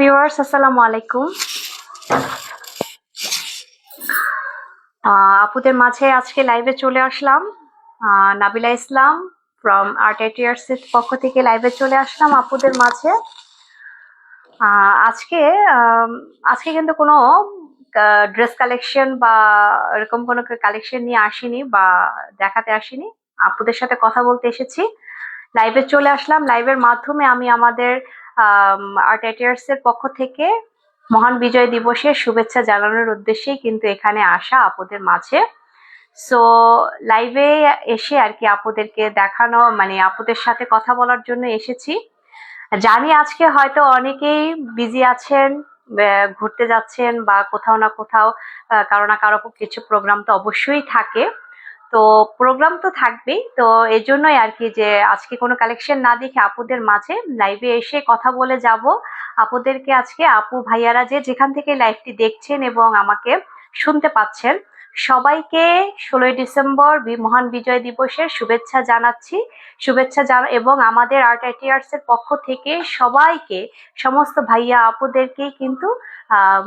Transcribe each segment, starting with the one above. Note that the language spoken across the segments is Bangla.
ভিউয়ার্স আসসালামু আলাইকুম। আপুদের মাঝে আজকে লাইভে চলে আসলাম। নাবিলা ইসলাম ফ্রম আর্ট এর পক্ষ থেকে লাইভে চলে আসলাম আপুদের মাঝে। আজকে আজকে কিন্তু কোনো ড্রেস কালেকশন বা এরকম কোনো কালেকশন নিয়ে আসিনি বা দেখাতে আসিনি। আপুদের সাথে কথা বলতে এসেছি। লাইভে চলে আসলাম। লাইভের মাধ্যমে আমি আমাদের আর্ট এটিয়ার্স এর পক্ষ থেকে মহান বিজয় দিবসের শুভেচ্ছা জানানোর উদ্দেশ্যেই কিন্তু এখানে আসা আপুদের মাঝে। সো লাইভে এসে আর কি আপুদেরকে দেখানো মানে আপুদের সাথে কথা বলার জন্য এসেছি। জানি আজকে হয়তো অনেকেই বিজি আছেন ঘুরতে যাচ্ছেন বা কোথাও না কোথাও কারও না কারও কিছু প্রোগ্রাম তো অবশ্যই থাকে। তো প্রোগ্রাম তো থাকবেই। তো এই জন্যই আর কি যে আজকে কোনো কালেকশন না দেখে আপুদের মাঝে লাইভে এসে কথা বলে যাব। আপুদেরকে আজকে আপু ভাইয়ারা যে যেখান থেকে লাইভটি দেখছেন এবং আমাকে শুনতে পাচ্ছেন, সবাইকে ষোলোই ডিসেম্বর মহান বিজয় দিবসের শুভেচ্ছা জানাচ্ছি। শুভেচ্ছা জানা এবং আমাদের আর্ট আইটিআর্স এর পক্ষ থেকে সবাইকে, সমস্ত ভাইয়া আপুদেরকেই কিন্তু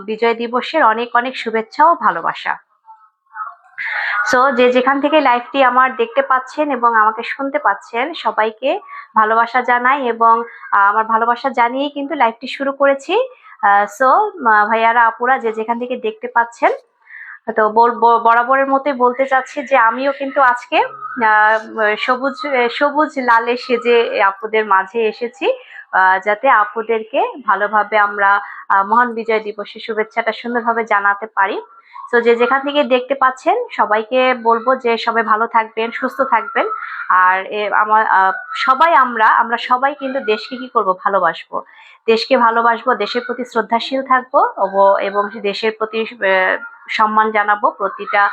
বিজয় দিবসের অনেক অনেক শুভেচ্ছা ও ভালোবাসা। সো যে যেখান থেকে লাইভটি আমার দেখতে পাচ্ছেন এবং আমাকে শুনতে পাচ্ছেন, সবাইকে ভালোবাসা জানাই এবং আমার ভালোবাসা জানিয়েই কিন্তু লাইভটি শুরু করেছি। সো ভাইয়ারা, আপুরা, যে যেখান থেকে দেখতে পাচ্ছেন, তো বরাবরের মতোই বলতে চাচ্ছি যে আমিও কিন্তু আজকে সবুজ সবুজ লালে সেজে আপুদের মাঝে এসেছি। যাতে আপুদেরকে ভালোভাবে আমরা মহান বিজয় দিবসের শুভেচ্ছাটা সুন্দরভাবে জানাতে পারি। তো যে যেখান থেকে দেখতে পাচ্ছেন, সবাইকে বলব যে সবাই ভালো থাকবেন, সুস্থ থাকবেন। আর আমার সবাই আমরা আমরা সবাই কিন্তু দেশকে কি করব? ভালোবাসবো। দেশকে ভালোবাসবো, দেশের প্রতি শ্রদ্ধাশীল থাকব এবং দেশের প্রতি সম্মান জানাব প্রতিটা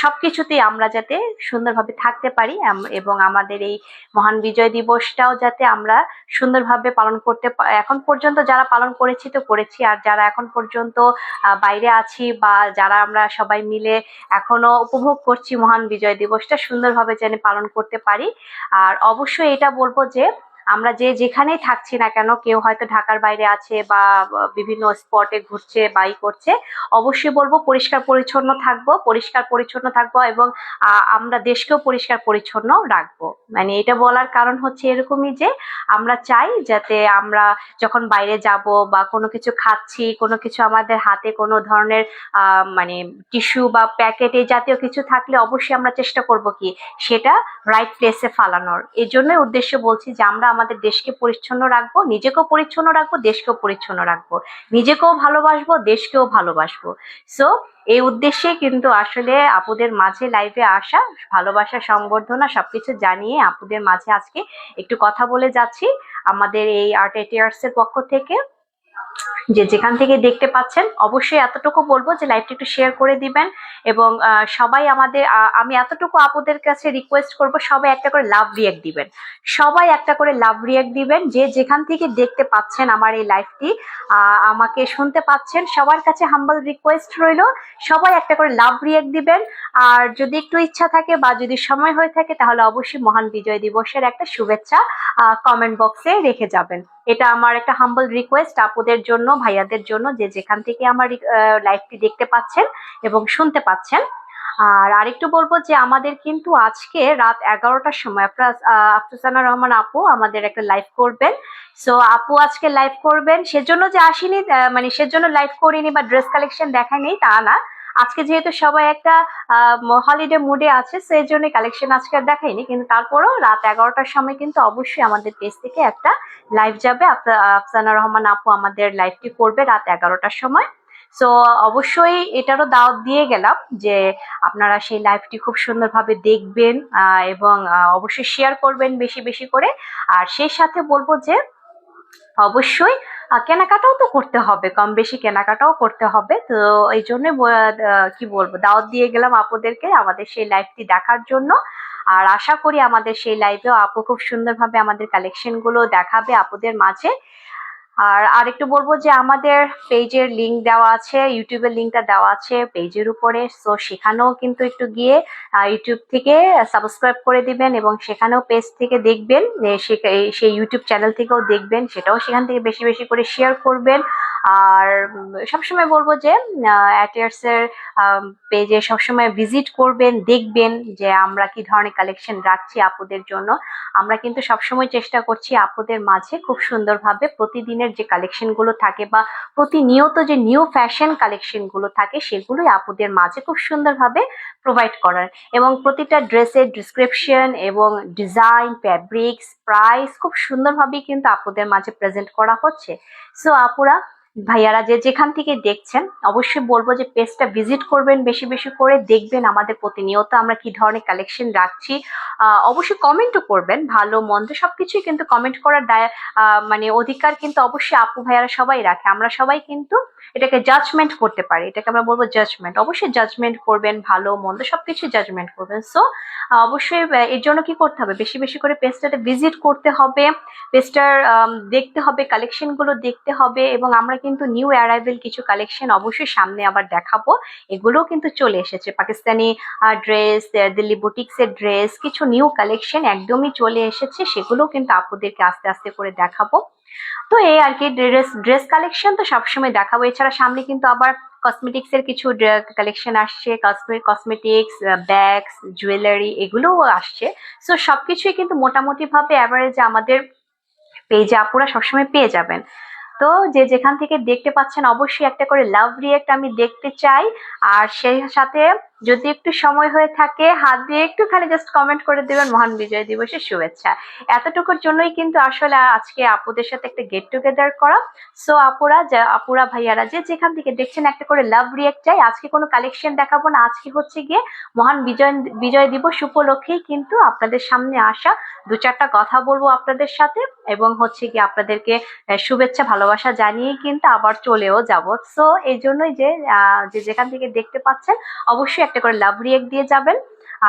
সব- কিছুতেই আমরা যাতে সুন্দরভাবে থাকতে পারি এবং আমাদের এই মহান বিজয় দিবসটাও যাতে আমরা সুন্দরভাবে পালন করতে এখন পর্যন্ত যারা পালন করেছি তো করেছি, আর যারা এখন পর্যন্ত বাইরে আছি বা যারা আমরা সবাই মিলে এখনও উপভোগ করছি মহান বিজয় দিবসটা, সুন্দরভাবে যেন পালন করতে পারি। আর অবশ্যই এটা বলব যে আমরা যে যেখানেই থাকছি না কেন, কেউ হয়তো ঢাকার বাইরে আছে বা বিভিন্ন স্পটে ঘুরছে বাই করছে, অবশ্যই বলব পরিষ্কার পরিচ্ছন্ন থাকব, পরিষ্কার পরিচ্ছন্ন থাকব এবং আমরা দেশকেও পরিষ্কার পরিচ্ছন্ন রাখব। মানে এটা বলার কারণ হচ্ছে এরকমই যে, আমরা চাই যাতে আমরা যখন বাইরে যাব বা কোনো কিছু খাচ্ছি, কোনো কিছু আমাদের হাতে কোনো ধরনের মানে টিস্যু বা প্যাকেট জাতীয় কিছু থাকলে অবশ্যই আমরা চেষ্টা করব কি, সেটা রাইট প্লেসে ফালানোর। এই জন্যই উদ্দেশ্য বলছি যে, আমরা আমাদের দেশকে পরিচ্ছন্ন রাখব, নিজেকেও পরিচ্ছন্ন রাখব, দেশকেও পরিচ্ছন্ন রাখব। নিজেকেও ভালোবাসবো, দেশকেও ভালোবাসবো। সো এই উদ্দেশ্যে কিন্তু আসলে আপুদের মাঝে লাইভে আসা, ভালোবাসা, সংবর্ধনা সবকিছু জানিয়ে আপুদের মাঝে আজকে একটু কথা বলে যাচ্ছি। আমাদের এই আর্ট এটিয়ার্স এর পক্ষ থেকে। যে যেখান থেকে দেখতে পাচ্ছেন, অবশ্যই এতটুকু বলব যে লাইভটা একটু শেয়ার করে দিবেন এবং সবাই আমাদের আমি এতটুকু আপুদের কাছে রিকোয়েস্ট করব, সবাই একটা করে লাভ রিয়াক্ট দিবেন। সবাই একটা করে লাভ রিয়াক্ট দিবেন যে যেখান থেকে দেখতে পাচ্ছেন আমার এই লাইভটি আমাকে শুনতে পাচ্ছেন, সবার কাছে হাম্বল রিকোয়েস্ট রইল, সবাই একটা করে লাভ রিয়াক্ট দিবেন। আর যদি একটু ইচ্ছা থাকে বা যদি সময় হয়ে থাকে, তাহলে অবশ্যই মহান বিজয় দিবসের একটা শুভেচ্ছা কমেন্ট বক্সে রেখে যাবেন। এটা আমার একটা হাম্বল রিকোয়েস্ট আপুদের জন্য, ভাইয়াদের জন্য, যে যেখান থেকে আমার লাইভটি দেখতে পাচ্ছেন এবং শুনতে পাচ্ছেন। আর আরেকটু বলব যে আমাদের কিন্তু আজকে রাত এগারোটার সময় আপনার আফসানা রহমান আপু আমাদের একটা লাইভ করবেন। সো আপু আজকে লাইভ করবেন। সেজন্য যে আসিনি মানে সেজন্য লাইভ করিনি বা ড্রেস কালেকশন দেখায়নি, তা না। আজকে যেহেতু সবাই একটা হলিডে মুডে আছে, সেই জন্য কালেকশন আজকে আর দেখাইনি। কিন্তু তারপরও রাত এগারোটার সময় কিন্তু অবশ্যই আমাদের পেজ থেকে একটা লাইভ যাবে। আফসা- আফসানা রহমান আপু আমাদের লাইভটি করবে রাত এগারোটার সময়। সো অবশ্যই এটারও দাওয়াত দিয়ে গেলাম যে আপনারা সেই লাইভটি খুব সুন্দরভাবে দেখবেন এবং অবশ্যই শেয়ার করবেন বেশি বেশি করে। আর সেই সাথে বলব যে, অবশ্যই কেনাকাটাও তো করতে হবে কম বেশি কেনাকাটাও করতে হবে। তো এই জন্য কি বলব, দাওয়াত দিয়ে গেলাম আপুদেরকে আমাদের সেই লাইভটি দেখার জন্য। আর আশা করি আমাদের সেই লাইভেও আপু খুব সুন্দরভাবে আমাদের কালেকশনগুলো দেখাবে আপুদের মাঝে। আর আরেকটু বলব যে আমাদের পেজের লিংক দেওয়া আছে ইউটিউবের লিঙ্কটা দেওয়া আছে পেজের উপরে। সো সেখানেও কিন্তু একটু গিয়ে ইউটিউব থেকে সাবস্ক্রাইব করে দিবেন এবং সেখানেও পেজ থেকে দেখবেন সেই ইউটিউব চ্যানেল থেকেও দেখবেন, সেটাও সেখান থেকে বেশি বেশি করে শেয়ার করবেন। আর সবসময় বলব যে অ্যাটিয়ার্সের পেজে সবসময় ভিজিট করবেন, দেখবেন যে আমরা কি ধরনের কালেকশন রাখছি আপুদের জন্য। আমরা কিন্তু সবসময় চেষ্টা করছি আপুদের মাঝে খুব সুন্দরভাবে প্রতিদিনের যে কালেকশনগুলো থাকে বা প্রতিনিয়ত যে নিউ ফ্যাশন কালেকশনগুলো থাকে, সেগুলোই আপুদের মাঝে খুব সুন্দরভাবে প্রোভাইড করার। এবং প্রতিটা ড্রেসের ডিসক্রিপশন এবং ডিজাইন ফ্যাব্রিক্স প্রাইস খুব সুন্দরভাবেই কিন্তু আপুদের মাঝে প্রেজেন্ট করা হচ্ছে। সো আপুরা ভাইয়ারা যে যেখান থেকে দেখছেন, অবশ্যই বলব যে পেজটা ভিজিট করবেন, বেশি বেশি করে দেখবেন আমাদের প্রতিনিয়ত আমরা কি ধরনের কালেকশন রাখছি। অবশ্যই কমেন্টও করবেন, ভালো, মন্দ সব কিছুই কিন্তু কমেন্ট করার মানে অধিকার কিন্তু অবশ্যই আপু ভাইয়ারা সবাই রাখে। আমরা সবাই কিন্তু এটাকে জাজমেন্ট করতে পারি। এটাকে আমরা বলব জাজমেন্ট অবশ্যই জাজমেন্ট করবেন, ভালো, মন্দ, সবকিছু জাজমেন্ট করবেন। সো অবশ্যই এর জন্য কি করতে হবে? বেশি বেশি করে পেজটাতে ভিজিট করতে হবে। পেজটার দেখতে হবে কালেকশনগুলো দেখতে হবে এবং আমরা কিন্তু নিউ অ্যারাইভেল কিছু কালেকশন অবশ্যই সামনে আবার দেখাবো। এগুলোও কিন্তু চলে এসেছে। পাকিস্তানি ড্রেস দিল্লি বুটিক্সের ড্রেস কিছু নিউ কালেকশন একদমই চলে এসেছে। সেগুলোও কিন্তু আপুদেরকে আস্তে আস্তে করে দেখাবো। তো এই আর কি ড্রেস ড্রেস কালেকশন তো সবসময় দেখাবো। এছাড়া সামনে কিন্তু আবার কসমেটিক্স এর কিছু কালেকশন আসছে। কসমেটিক্স ব্যাগস জুয়েলারি এগুলোও আসছে। সো সবকিছুই কিন্তু মোটামুটি ভাবে অ্যাভারেজে আমাদের পেজে আপুরা সবসময় পেয়ে যাবেন। তো যে যেখান থেকে দেখতে পাচ্ছেন, অবশ্যই একটা করে লাভ রিয়েক্ট আমি দেখতে চাই। আর সেই সাথে যদি একটু সময় হয়ে থাকে, হাত দিয়ে একটুখানি জাস্ট কমেন্ট করে দেবেন। মহান বিজয় দিবসের শুভেচ্ছা। এতটুকুর জন্যই কিন্তু আসলে আজকে আপুদের সাথে একটা গেট টুগেদার করা। সো আপুরা যা, আপুরা ভাইয়ারা যে যেখান থেকে দেখছেন একটা করে লাভ রিয়েক্ট চাই, আজকে কোনো কালেকশন দেখাবো না। আজকে হচ্ছে গিয়ে মহান বিজয় বিজয় দিবস উপলক্ষেই কিন্তু আপনাদের সামনে আসা দু চারটা কথা বলব আপনাদের সাথে এবং হচ্ছে গিয়ে আপনাদেরকে শুভেচ্ছা, ভালোবাসা জানিয়ে কিন্তু আবার চলেও যাব। সো এই জন্যই যে যেখান থেকে দেখতে পাচ্ছেন, অবশ্যই একটা করে লাভ রিয়েক্ট দিয়ে যাবেন।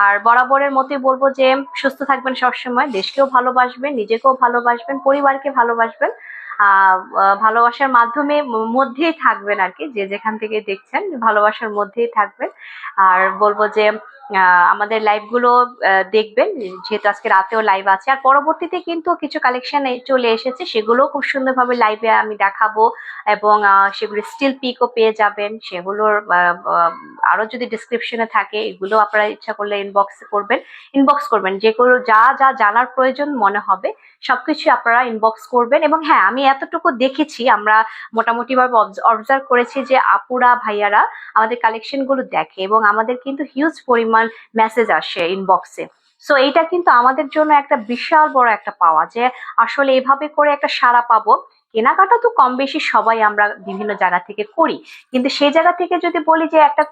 আর বরাবরের মতোই বলব যে, সুস্থ থাকবেন সবসময়। দেশকেও ভালোবাসবেন, নিজেকেও ভালোবাসবেন, পরিবারকে ভালোবাসবেন। ভালোবাসার মাধ্যমে মধ্যেই থাকবেন আর কি। যে যেখান থেকে দেখছেন, ভালোবাসার মধ্যেই থাকবেন। আর বলব যে আমাদের লাইভগুলো দেখবেন। যেহেতু আজকে রাতেও লাইভ আছে। আর পরবর্তীতে কিন্তু কিছু কালেকশন চলে এসেছে। সেগুলো খুব সুন্দরভাবে লাইভে আমি দেখাবো। এবং সেগুলো স্টিল পিকও পেয়ে যাবেন। সেগুলোর আহ, আহ, আরও যদি ডিসক্রিপশনে থাকে এগুলো আপনারা ইচ্ছা করলে ইনবক্স করবেন। ইনবক্স করবেন। যেগুলো যা যা জানার প্রয়োজন মনে হবে সবকিছু আপনারা ইনবক্স করবেন। এবং হ্যাঁ আমি এতটুকু দেখেছি আমরা মোটামুটি ভাবে অবজার্ভ করেছি যে আপুরা ভাইয়ারা আমাদের কালেকশনগুলো দেখে। এবং আমাদের কিন্তু হিউজ পরিমাণ মেসেজ আসে ইনবক্সে সো এইটা কিন্তু আমাদের জন্য একটা বিশাল বড় একটা পাওয়া যে আসলে এভাবে করে একটা সাড়া পাবো। কেনাকাটা তো কম বেশি সবাই আমরা বিভিন্ন জায়গা থেকে করি। কিন্তু সেই জায়গা থেকে যদি বলি যে একটা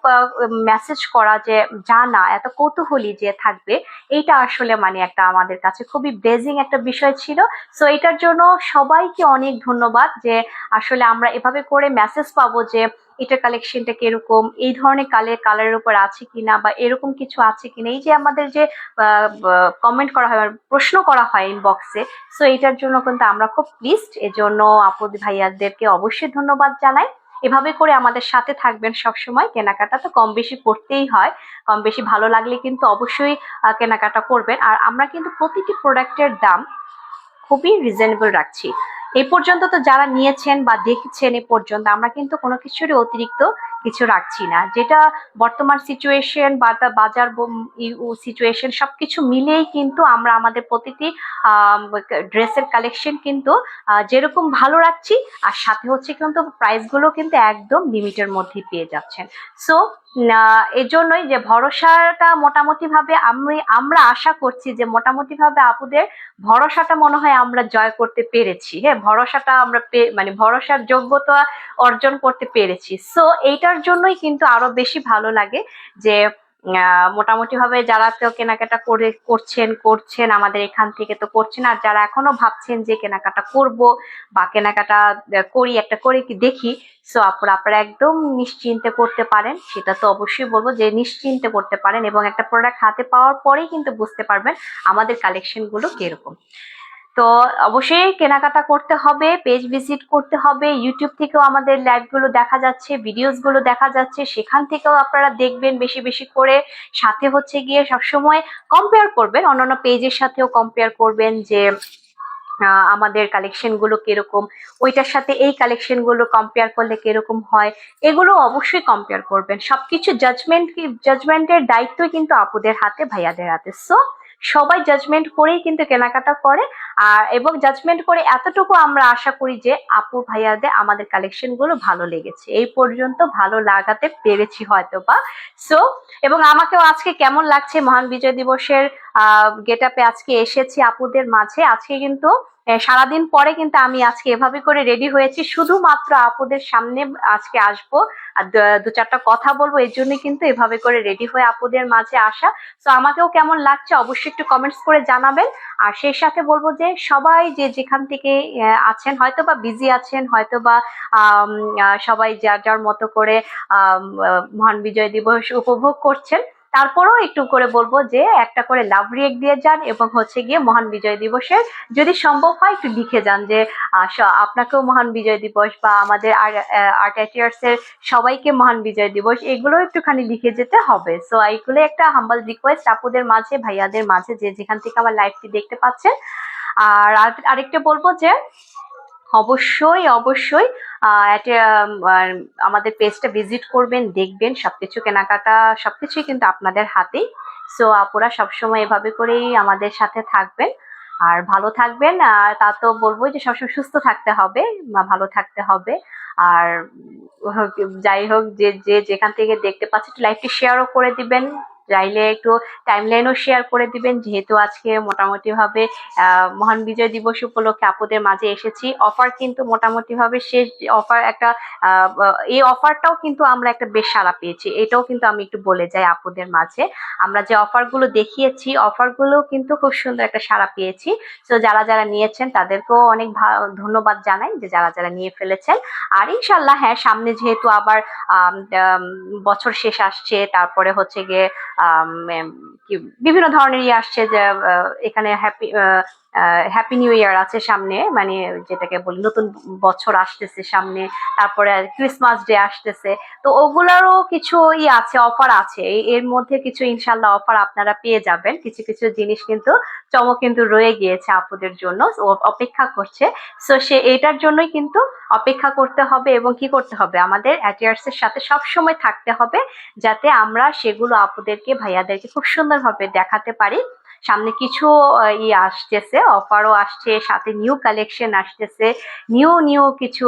মেসেজ করা যে জানা, এত কৌতূহলী যে থাকবে, এইটা আসলে মানে একটা আমাদের কাছে খুবই ব্লেজিং একটা বিষয় ছিল। সো এটার জন্য সবাইকে অনেক ধন্যবাদ যে আসলে আমরা এভাবে করে মেসেজ পাবো যে এটার কালেকশনটা কীরকম? এই ধরনের কালের কালারের উপর আছে কিনা বা এরকম কিছু আছে কিনা? এই যে আমাদের যে কমেন্ট করা হয় প্রশ্ন করা হয় ইনবক্সে সো এটার জন্য কিন্তু আমরা খুব প্লিজড এজন্য আপদ ভাইয়াদেরকে অবশ্যই ধন্যবাদ জানাই। এভাবে করে আমাদের সাথে থাকবেন সব সময় কেনাকাটা তো কম বেশি করতেই হয়। কম বেশি ভালো লাগলে কিন্তু অবশ্যই কেনাকাটা করবেন। আর আমরা কিন্তু প্রতিটি প্রোডাক্টের দাম খুবই রিজনেবল রাখছি। এই পর্যন্ত তো যারা নিয়েছেন বা দেখছেন এ পর্যন্ত, আমরা কিন্তু কোনো কিছুরই অতিরিক্ত কিছু রাখছি না। যেটা বর্তমান সিচুয়েশন বা বাজার সিচুয়েশন সবকিছু মিলেই কিন্তু আমরা আমাদের প্রতিটি ড্রেসের কালেকশন কিন্তু যেরকম ভালো রাখছি, আর সাথে হচ্ছে কিন্তু প্রাইসগুলো কিন্তু একদম লিমিটের মধ্যে পেয়ে যাচ্ছেন। সো এর জন্যই যে ভরসাটা মোটামুটি ভাবে আমি, আমরা আশা করছি যে মোটামুটি ভাবে আপুদের ভরসাটা মনে হয় আমরা জয় করতে পেরেছি হ্যাঁ? ভরসাটা আমরা মানে ভরসার যোগ্যতা অর্জন করতে পেরেছি। সো এইটার জন্যই কিন্তু আরও বেশি ভালো লাগে যে মোটামুটি ভাবে যারা তো কেনাকাটা করে, করছেন করছেন, আমাদের এখান থেকে তো করছেন, আর যারা এখনও ভাবছেন যে কেনাকাটা করব বা কেনাকাটা করি, একটা করে কি দেখি সো আপনারা আপনারা একদম নিশ্চিন্তে করতে পারেন, সেটা তো অবশ্যই বলব যে নিশ্চিন্তে করতে পারেন এবং একটা প্রোডাক্ট হাতে পাওয়ার পরেই কিন্তু বুঝতে পারবেন আমাদের কালেকশনগুলো কীরকম। তো অবশ্যই কেনাকাটা করতে হবে পেজ ভিজিট করতে হবে ইউটিউব থেকেও আমাদের লাইভগুলো দেখা যাচ্ছে ভিডিওসগুলো দেখা যাচ্ছে, সেখান থেকেও আপনারা দেখবেন বেশি বেশি করে। সাথে হচ্ছে গিয়ে সবসময় কম্পেয়ার করবেন, অন্যান্য পেজের সাথেও কম্পেয়ার করবেন যে আমাদের কালেকশনগুলো কীরকম, ওইটার সাথে এই কালেকশনগুলো কম্পেয়ার করলে কীরকম হয়, এগুলো অবশ্যই কম্পেয়ার করবেন। সবকিছু জাজমেন্ট জাজমেন্টের দায়িত্ব কিন্তু আপুদের হাতে, ভাইয়াদের হাতে। সো সবাই জাজমেন্ট করেই কিন্তু কেনাকাটা করে। আর, এবং জাজমেন্ট করে এতটুকু আমরা আশা করি যে আপু ভাইয়াদের আমাদের কালেকশনগুলো ভালো লেগেছে। এই পর্যন্ত ভালো লাগাতে পেরেছি হয়তো বা সো এবং আমাকেও আজকে কেমন লাগছে মহান বিজয় দিবসের, আহ গেট আপে আজকে এসেছি আপুদের মাঝে। আজকে কিন্তু সারাদিন পরে কিন্তু আমি আজকে এভাবে করে রেডি হয়েছি। শুধুমাত্র আপুদের সামনে আজকে আসব আর দু- চারটা কথা বলব, এর জন্য কিন্তু এভাবে করে রেডি হয়ে আপুদের মাঝে আসা। তো আমাকেও কেমন লাগছে অবশ্যই একটু কমেন্টস করে জানাবেন। আর সেই সাথে বলব যে, সবাই যে যেখান থেকে আছেন হয়তো বা বিজি আছেন হয়তো বা সবাই যার যার মতো করে মহান বিজয় দিবস উপভোগ করছেন। তারপরেও একটু করে বলব যে একটা করে লাভ রিয়েক্ট দিয়ে যান এবং হচ্ছে গিয়ে মহান বিজয় দিবসের যদি সম্ভব হয় একটু লিখে যান যে আপনাকেও মহান বিজয় দিবস বা আমাদের আর্ট সবাইকে মহান বিজয় দিবস এগুলো একটুখানি লিখে যেতে হবে। সো এইগুলো একটা হাম্বল রিকোয়েস্ট আপুদের মাঝে, ভাইয়াদের মাঝে যে যেখান থেকে আমার লাইভটি দেখতে পাচ্ছেন। আর- আরেকটা বলব যে, অবশ্যই অবশ্যই আমাদের পেজটা ভিজিট করবেন, দেখবেন, সবকিছু কেনাকাটা, সবকিছুই কিন্তু আপনাদের হাতেই। সো আপুরা সবসময় এভাবে করেই আমাদের সাথে থাকবেন। আর ভালো থাকবেন আর তা তো বলব যে সবসময় সুস্থ থাকতে হবে ভালো থাকতে হবে। আর যাই হোক, যে যে যেখান থেকে দেখতে পাচ্ছে একটু লাইভটি শেয়ারও করে দিবেন। চাইলে একটু টাইমলাইনও শেয়ার করে দিবেন। যেহেতু আজকে মোটামুটি ভাবে আহ, মহান বিজয় দিবস উপলক্ষে আপুদের মাঝে এসেছি। অফার কিন্তু মোটামুটি ভাবে শেষ অফার একটা এই অফারটাও কিন্তু আমরা একটা বেশ সাড়া পেয়েছি। এটাও কিন্তু আমি একটু বলে যাই আপুদের মাঝে। আমরা যে অফারগুলো দেখিয়েছি অফারগুলো কিন্তু খুব সুন্দর একটা সাড়া পেয়েছি। তো যারা যারা নিয়েছেন তাদেরকেও অনেক ধন্যবাদ জানাই যে যারা যারা নিয়ে ফেলেছেন। আর ইনশাল্লাহ হ্যাঁ সামনে যেহেতু আবার বছর শেষ আসছে তারপরে হচ্ছে গিয়ে বিভিন্ন ধরনের ইয়ে আসছে যে এখানে হ্যাপি হ্যাপি নিউ ইয়ার আছে সামনে মানে যেটাকে বলি, নতুন বছর আসতেছে সামনে, তারপরে ক্রিসমাস ডে আসতেছে। তো ওগুলারও কিছু ই আছে অফার আছে। এর মধ্যে কিছু ইনশাল্লাহ অফার আপনারা পেয়ে যাবেন। কিছু কিছু জিনিস কিন্তু চমক কিন্তু রয়ে গিয়েছে আপুদের জন্য অপেক্ষা করছে। সো সে এটার জন্যই কিন্তু অপেক্ষা করতে হবে এবং কি করতে হবে? আমাদের অ্যাটিয়ার্স এর সাথে সব সময় থাকতে হবে, যাতে আমরা সেগুলো আপুদেরকে, ভাইয়াদেরকে খুব সুন্দরভাবে দেখাতে পারি। সামনে কিছু ই আসতেছে অফারও আসছে, সাথে নিউ কালেকশন আসতেছে। নিউ নিউ কিছু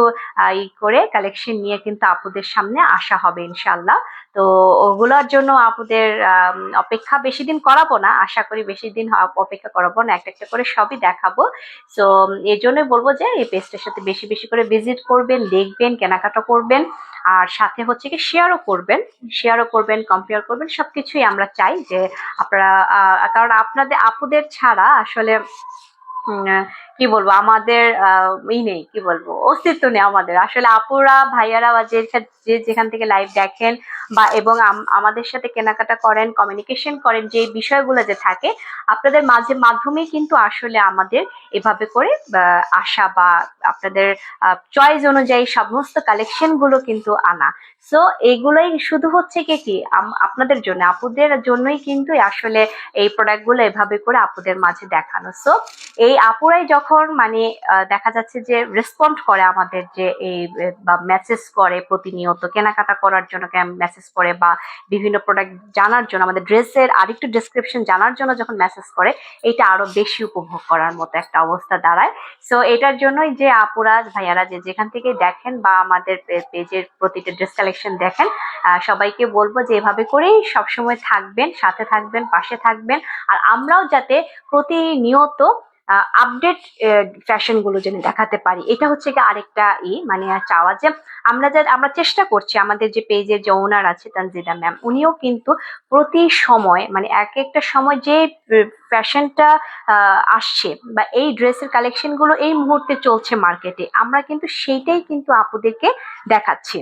ই করে কালেকশন নিয়ে কিন্তু আপুদের সামনে আসা হবে ইনশাল্লাহ তো ওগুলোর জন্য আপুদের অপেক্ষা বেশি দিন করাবো না, আশা করি বেশি দিন অপেক্ষা করাবো না, একটা একটা করে সবই দেখাবো। তো এই জন্যই বলব যে এই পেজটার সাথে বেশি বেশি করে ভিজিট করবেন, দেখবেন, কেনাকাটা করবেন। আর সাথে হচ্ছে কি শেয়ারও করবেন শেয়ারও করবেন কম্পেয়ার করবেন, সবকিছুই আমরা চাই যে আপনারা কারণ আপনাদের, আপুদের ছাড়া আসলে কি বলব আমাদের আহ, ই নেই কি বলব অস্তিত্ব নেই আমাদের। আসলে আপুরা ভাইয়ারা বা যে যেখান থেকে লাইভ দেখেন বা এবং আমাদের সাথে কেনাকাটা করেন কমিউনিকেশন করেন যে বিষয়গুলো যে থাকে আপনাদের মাঝে মাধ্যমে কিন্তু আসলে আমাদের এভাবে করে আসা বা আপনাদের চয়েস অনুযায়ী সমস্ত কালেকশনগুলো কিন্তু আনা। সো এগুলোই শুধু হচ্ছে কি কি আপনাদের জন্য আপুদের জন্যই কিন্তু আসলে এই প্রোডাক্টগুলো এভাবে করে আপুদের মাঝে দেখানো। সো এই আপুরাই যখন মানে আহ, দেখা যাচ্ছে যে রেসপন্ড করে আমাদের যে এই বা মেসেজ করে প্রতিনিয়ত কেনাকাটা করার জন্য মেসেজ করে বা বিভিন্ন প্রোডাক্ট জানার জন্য আমাদের ড্রেসের আরেকটু ডিসক্রিপশন জানার জন্য যখন মেসেজ করে এটা আরও বেশি উপভোগ করার মতো একটা অবস্থা দাঁড়ায়। সো এটার জন্যই যে আপুরা ভাইয়ারা যে যেখান থেকে দেখেন বা আমাদের পেজের প্রতিটা ড্রেস কালেকশন দেখেন সবাইকে বলব যে এভাবে করেই সবসময় থাকবেন সাথে থাকবেন পাশে থাকবেন। আর আমরাও যাতে প্রতিনিয়ত আপডেট ফ্যাশনগুলো যেন দেখাতে পারি। এটা হচ্ছে কি আরেকটা ই মানে চাওয়া যে আমরা যা, আমরা চেষ্টা করছি, আমাদের যে পেজের যে ওনার আছে তানজিদা ম্যাম উনিও কিন্তু প্রতি সময় মানে এক একটা সময় যে ফ্যাশনটা আসছে বা এই ড্রেসের কালেকশনগুলো এই মুহূর্তে চলছে মার্কেটে আমরা কিন্তু সেইটাই কিন্তু আপুদেরকে দেখাচ্ছি।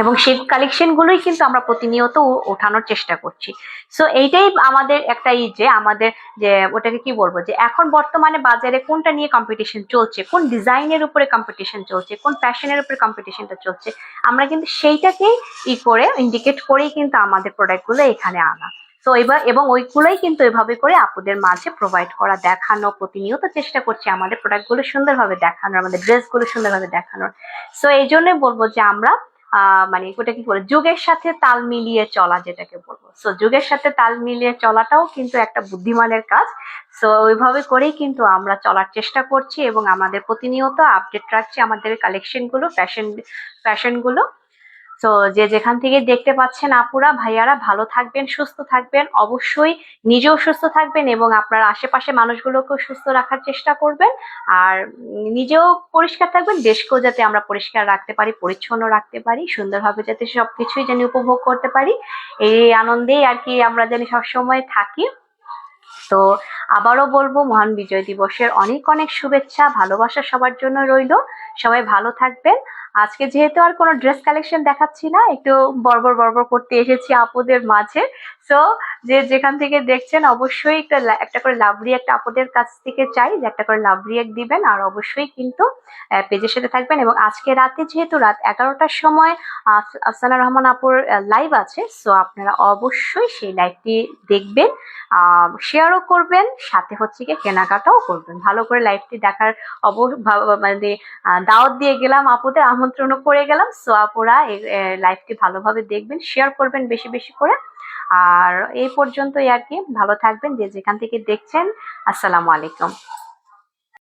এবং সেই কালেকশন গুলোই কিন্তু আমরা প্রতিনিয়ত ওঠানোর চেষ্টা করছি। সো এইটাই আমাদের একটা ই যে আমাদের যে ওটাকে কি বলব? যে এখন বর্তমানে বাজারে কোনটা নিয়ে কম্পিটিশন চলছে, কোন ডিজাইনের উপরে কম্পিটিশন চলছে, কোন ফ্যাশনের উপরে কম্পিটিশনটা চলছে, আমরা কিন্তু সেইটাকেই ই করে ইন্ডিকেট করেই কিন্তু আমাদের প্রোডাক্টগুলো এখানে আনা। তো এবার এবং ওইগুলোই কিন্তু এভাবে করে আপুদের মাঝে প্রোভাইড করা, দেখানো, প্রতিনিয়ত চেষ্টা করছি আমাদের প্রোডাক্টগুলো সুন্দরভাবে দেখানোর, আমাদের ড্রেসগুলো সুন্দরভাবে দেখানোর। সো এই জন্যই বলব যে আমরা মানে ওটা কি বলে, যুগের সাথে তাল মিলিয়ে চলা যেটাকে বলব। সো যুগের সাথে তাল মিলিয়ে চলাটাও কিন্তু একটা বুদ্ধিমানের কাজ। সো ওইভাবে করেই কিন্তু আমরা চলার চেষ্টা করছি এবং আমাদের প্রতিনিয়ত আপডেট রাখছি আমাদের কালেকশনগুলো ফ্যাশন ফ্যাশন তো যে যেখান থেকে দেখতে পাচ্ছেন আপুরা, ভাইয়ারা, ভালো থাকবেন, সুস্থ থাকবেন। অবশ্যই নিজেও সুস্থ থাকবেন এবং আপনার আশেপাশে মানুষগুলোকেও সুস্থ রাখার চেষ্টা করবেন। আর নিজেও পরিষ্কার থাকবেন, দেশকেও যাতে আমরা পরিষ্কার রাখতে পারি, পরিচ্ছন্ন রাখতে পারি, সুন্দরভাবে যাতে সবকিছুই যেন উপভোগ করতে পারি। এই আনন্দেই আর কি আমরা যেন সবসময় থাকি। তো আবারও বলব, মহান বিজয় দিবসের অনেক অনেক শুভেচ্ছা, ভালোবাসা সবার জন্য রইল। সবাই ভালো থাকবেন। আজকে যেহেতু আর কোনো ড্রেস কালেকশন দেখাচ্ছি না, একটু বর্বর বর্বর করতে এসেছি আপুদের মাঝে। সো যে যেখান থেকে দেখছেন, অবশ্যই একটা একটা করে লাভ রিয়াক্ট আপুদের কাছ থেকে চাই যে একটা করে লাভ রিয়াক্ট দিবেন। আর অবশ্যই কিন্তু পেজের সাথে থাকবেন। এবং আজকে রাতে যেহেতু রাত এগারোটার সময় আফসানা রহমান আপুর লাইভ আছে সো আপনারা অবশ্যই সেই লাইভটি দেখবেন শেয়ারও করবেন, সাথে হচ্ছে গিয়ে কেনাকাটাও করবেন। ভালো করে লাইভটি দেখার অব মানে দাওয়াত দিয়ে গেলাম, আপুদের আমন্ত্রণও করে গেলাম। সো আপুরা এই লাইভটি ভালোভাবে দেখবেন শেয়ার করবেন বেশি বেশি করে। আর এই পর্যন্তই আর কি। ভালো থাকবেন যে যেখান থেকে দেখছেন। আসসালামু আলাইকুম।